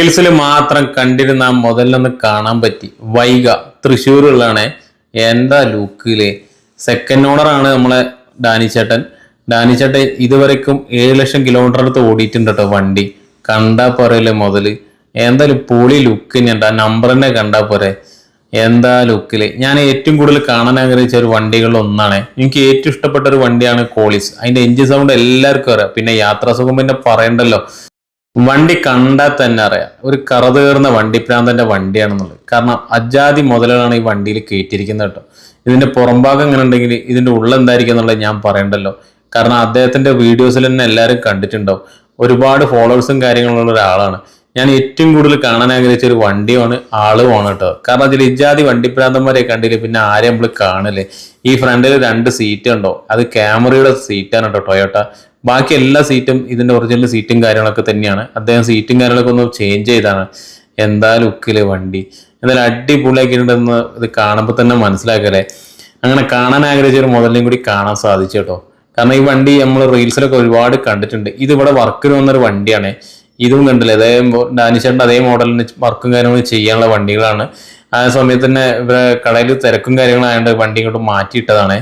റീൽസിൽ മാത്രം കണ്ടിരുന്ന മുതലൊന്ന് കാണാൻ പറ്റി. വൈഗ തൃശ്ശൂരുള്ളതാണ് എന്താ ലുക്കിൽ? സെക്കൻഡ് ഓണറാണ് നമ്മളെ ഡാനി ചേട്ടൻ. ഡാനി ചേട്ടൻ ഇതുവരെക്കും ഏഴ് ലക്ഷം കിലോമീറ്റർ അടുത്ത് ഓടിയിട്ടുണ്ട് കേട്ടോ വണ്ടി. കണ്ടാ പോരല്ലേ മുതൽ? എന്തായാലും പൊളി ലുക്ക് ഞണ്ട നമ്പർ തന്നെ കണ്ടാ പോരെ. എന്താ ലുക്കിൽ ഞാൻ ഏറ്റവും കൂടുതൽ കാണാൻ ആഗ്രഹിച്ച ഒരു വണ്ടികളിൽ ഒന്നാണ്. എനിക്ക് ഏറ്റവും ഇഷ്ടപ്പെട്ട ഒരു വണ്ടിയാണ് കോളിസ്. അതിന്റെ എഞ്ചിൻ സൗണ്ട് എല്ലാവർക്കും അറിയാം. പിന്നെ യാത്രാ സുഖം പിന്നെ പറയണ്ടല്ലോ. വണ്ടി കണ്ടാൽ തന്നെ അറിയാം. ഒരു കറത് വണ്ടി പ്രാന്തന്റെ വണ്ടിയാണെന്നുള്ളത്. കാരണം അജാതി മുതലാണ് ഈ വണ്ടിയിൽ കയറ്റിയിരിക്കുന്നത് കേട്ടോ. ഇതിന്റെ പുറംഭാഗം എങ്ങനെ ഉണ്ടെങ്കിൽ ഇതിന്റെ ഉള്ളിൽ എന്തായിരിക്കും എന്നുള്ളത് ഞാൻ പറയണ്ടല്ലോ. കാരണം അദ്ദേഹത്തിന്റെ വീഡിയോസിൽ തന്നെ എല്ലാവരും കണ്ടിട്ടുണ്ടാവും. ഒരുപാട് ഫോളോവേഴ്സും കാര്യങ്ങളുള്ള ഒരാളാണ്. ഞാൻ ഏറ്റവും കൂടുതൽ കാണാൻ ആഗ്രഹിച്ച ഒരു വണ്ടിയാണ് ആളുമാണ് കേട്ടോ. കാരണം അതിൽ ഇജാതി വണ്ടിപ്രാന്തന്മാരെ കണ്ടില്ല? പിന്നെ ആരെ നമ്മൾ കാണില്ലേ? ഈ ഫ്രണ്ടിൽ രണ്ട് സീറ്റ് ഉണ്ടോ അത് ക്യാമറയുടെ സീറ്റാണ് കേട്ടോ ടൊയോട്ട. ബാക്കി എല്ലാ സീറ്റും ഇതിന്റെ ഒറിജിനൽ സീറ്റും കാര്യങ്ങളൊക്കെ തന്നെയാണ്. അദ്ദേഹം സീറ്റും കാര്യങ്ങളൊക്കെ ഒന്ന് ചേഞ്ച് ചെയ്താണ്. എന്താ ലുക്കിൽ വണ്ടി? എന്തായാലും അടിപൊളിയാക്കിയിട്ടുണ്ടെന്ന് ഇത് കാണുമ്പോൾ തന്നെ മനസ്സിലാക്കല്ലേ? അങ്ങനെ കാണാൻ ആഗ്രഹിച്ച ഒരു മുതലിനെയും കൂടി കാണാൻ സാധിച്ചു കേട്ടോ. കാരണം ഈ വണ്ടി നമ്മൾ റീൽസിലൊക്കെ ഒരുപാട് കണ്ടിട്ടുണ്ട്. ഇത് ഇവിടെ വർക്കിന് വന്നൊരു വണ്ടിയാണ്. ഇതും കണ്ടില്ലേ? അതേ ഡാനിഷേട്ടന്റെ അതേ മോഡലിന് വർക്കും കാര്യങ്ങളും ചെയ്യാനുള്ള വണ്ടികളാണ്. ആ സമയത്ത് തന്നെ ഇവരെ കടയിൽ തിരക്കും കാര്യങ്ങളായതുകൊണ്ട് വണ്ടി ഇങ്ങോട്ട് മാറ്റിയിട്ടതാണ്.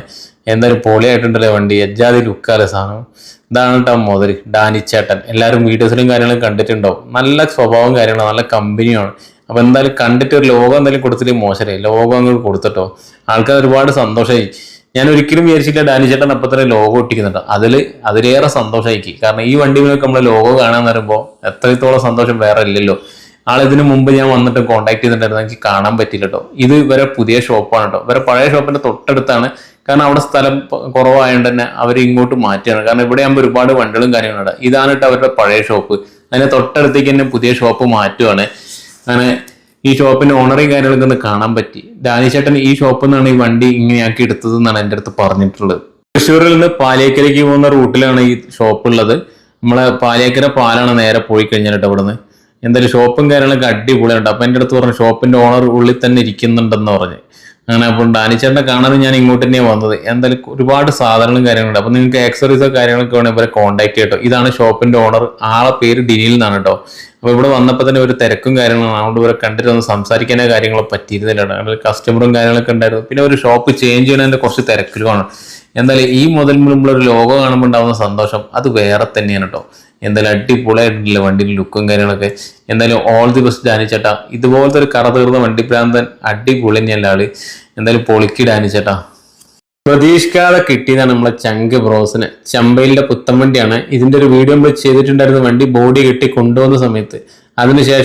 എന്തായാലും പൊളിയായിട്ടുണ്ടല്ലേ വണ്ടി? എജ്ജാതി ലുക്കാലെ സാധനം. ഇതാണ് കേട്ടോ മുതൽ ഡാനിച്ചേട്ടൻ എല്ലാവരും വീഡിയോസിലും കാര്യങ്ങളും കണ്ടിട്ടുണ്ടാവും. നല്ല സ്വഭാവം കാര്യങ്ങളും നല്ല കമ്പനിയാണ് അപ്പൊ എന്തായാലും കണ്ടിട്ട് ഒരു ലോകം എന്തായാലും കൊടുത്തിട്ട് മോശമല്ലേ ലോകം അങ്ങോട്ട് കൊടുത്തിട്ടോ? ആൾക്കാർ ഒരുപാട് സന്തോഷമായി. ഞാൻ ഒരിക്കലും വിചാരിച്ചില്ല ഡാനി ചേട്ടൻ അപ്പൊ തന്നെ ലോഗോ ഒട്ടിക്കുന്നുണ്ട്. അതിൽ അതിലേറെ സന്തോഷമായിക്കി കാരണം ഈ വണ്ടിയിലൊക്കെ നമ്മളെ ലോഗോ കാണാൻ വരുമ്പോൾ എത്രത്തോളം സന്തോഷം വേറെ ഇല്ലല്ലോ. ആളിതിനു മുമ്പ് ഞാൻ വന്നിട്ട് കോൺടാക്ട് ചെയ്തിട്ടുണ്ടായിരുന്നു. എനിക്ക് കാണാൻ പറ്റില്ല കേട്ടോ. ഇത് ഇവരെ പുതിയ ഷോപ്പാണ് കേട്ടോ. ഇവരെ പഴയ ഷോപ്പിന്റെ തൊട്ടടുത്താണ് കാരണം അവിടെ സ്ഥലം കുറവായതുകൊണ്ട് തന്നെ അവർ ഇങ്ങോട്ട് മാറ്റിയാണ്. കാരണം ഇവിടെ ആകുമ്പോൾ ഒരുപാട് വണ്ടികളും കാര്യങ്ങളുണ്ട് ഇതാണ് അവരുടെ പഴയ ഷോപ്പ്. അതിന് തൊട്ടടുത്തേക്ക് തന്നെ പുതിയ ഷോപ്പ് മാറ്റുവാണ്. അങ്ങനെ ഈ ഷോപ്പിന്റെ ഓണറേയും കാര്യങ്ങളൊക്കെ ഒന്ന് കാണാൻ പറ്റി. ഡാനി ചേട്ടൻ ഈ ഷോപ്പിൽ നിന്നാണ് ഈ വണ്ടി ഇങ്ങനെയാക്കി എടുത്തത് എന്നാണ് എന്റെ അടുത്ത് പറഞ്ഞിട്ടുള്ളത്. തൃശ്ശൂരിൽ നിന്ന് പാലിയേക്കരയ്ക്ക് പോകുന്ന റൂട്ടിലാണ് ഈ ഷോപ്പ് ഉള്ളത് നമ്മളെ പാലിയേക്കര പാലാണ് നേരെ പോയി കഴിഞ്ഞാൽ കേട്ടോ ഇവിടുന്ന്. എന്തായാലും ഷോപ്പും കാര്യങ്ങളൊക്കെ അടിപൊളിയുണ്ട് അപ്പൊ എന്റെ അടുത്ത് പറഞ്ഞു ഷോപ്പിന്റെ ഓണർ ഉള്ളിൽ തന്നെ ഇരിക്കുന്നുണ്ടെന്ന് പറഞ്ഞു. അങ്ങനെ അപ്പോൾ ഡാനിച്ചേട്ടനെ കാണാതെ ഞാൻ ഇങ്ങോട്ട് തന്നെയാണ് വന്നത്. എന്തായാലും ഒരുപാട് സാധനങ്ങളും കാര്യങ്ങളുണ്ട്. അപ്പോൾ നിങ്ങൾക്ക് ആക്സറീസോ കാര്യങ്ങളൊക്കെ വേണമെങ്കിൽ ഇവരെ കോൺടാക്ട് ചെയ്യട്ടോ ഇതാണ് ഷോപ്പിന്റെ ഓണർ ആളെ പേര് ഡിനിൽ എന്നാണ് കേട്ടോ. അപ്പൊ ഇവിടെ വന്നപ്പോൾ തന്നെ ഒരു തിരക്കും കാര്യങ്ങളും അതുകൊണ്ട് ഇവരെ കണ്ടിട്ട് ഒന്ന് സംസാരിക്കാനോ കാര്യങ്ങളോ പറ്റിയിരുന്നില്ല അങ്ങനെ കസ്റ്റമറും കാര്യങ്ങളൊക്കെ ഉണ്ടായിരുന്നു. പിന്നെ ഒരു ഷോപ്പ് ചേഞ്ച് ചെയ്യണതിന്റെ കുറച്ച് തിരക്കിലുമാണ് എന്തായാലും ഈ മുതൽ നമ്മളൊരു ലോഗോ കാണുമ്പോൾ ഉണ്ടാവുന്ന സന്തോഷം അത് വേറെ തന്നെയാണ് കേട്ടോ. എന്തായാലും അടിപൊളിയായിട്ടുണ്ടല്ലോ വണ്ടിയുടെ ലുക്കും കാര്യങ്ങളൊക്കെ. എന്തായാലും ഓൾ ദി ബെസ്റ്റ് ഡാനിച്ചേട്ടാ ഇതുപോലത്തെ ഒരു കറ തീർന്ന വണ്ടി പ്രാന്തൻ അടിപൊളി തന്നെയല്ല ആൾ. എന്തായാലും പൊളിക്കി ഡാനിച്ചേട്ടാ പ്രതീക്ഷിക്കാതെ കിട്ടിയതാണ് നമ്മളെ ചങ്ക് ബ്രോസിന്. ചമ്പയിലെ പുത്തൻ വണ്ടിയാണ്. ഇതിന്റെ ഒരു വീഡിയോ നമ്മൾ ചെയ്തിട്ടുണ്ടായിരുന്ന വണ്ടി ബോഡി കെട്ടി കൊണ്ടുപോകുന്ന സമയത്ത്. അതിനുശേഷം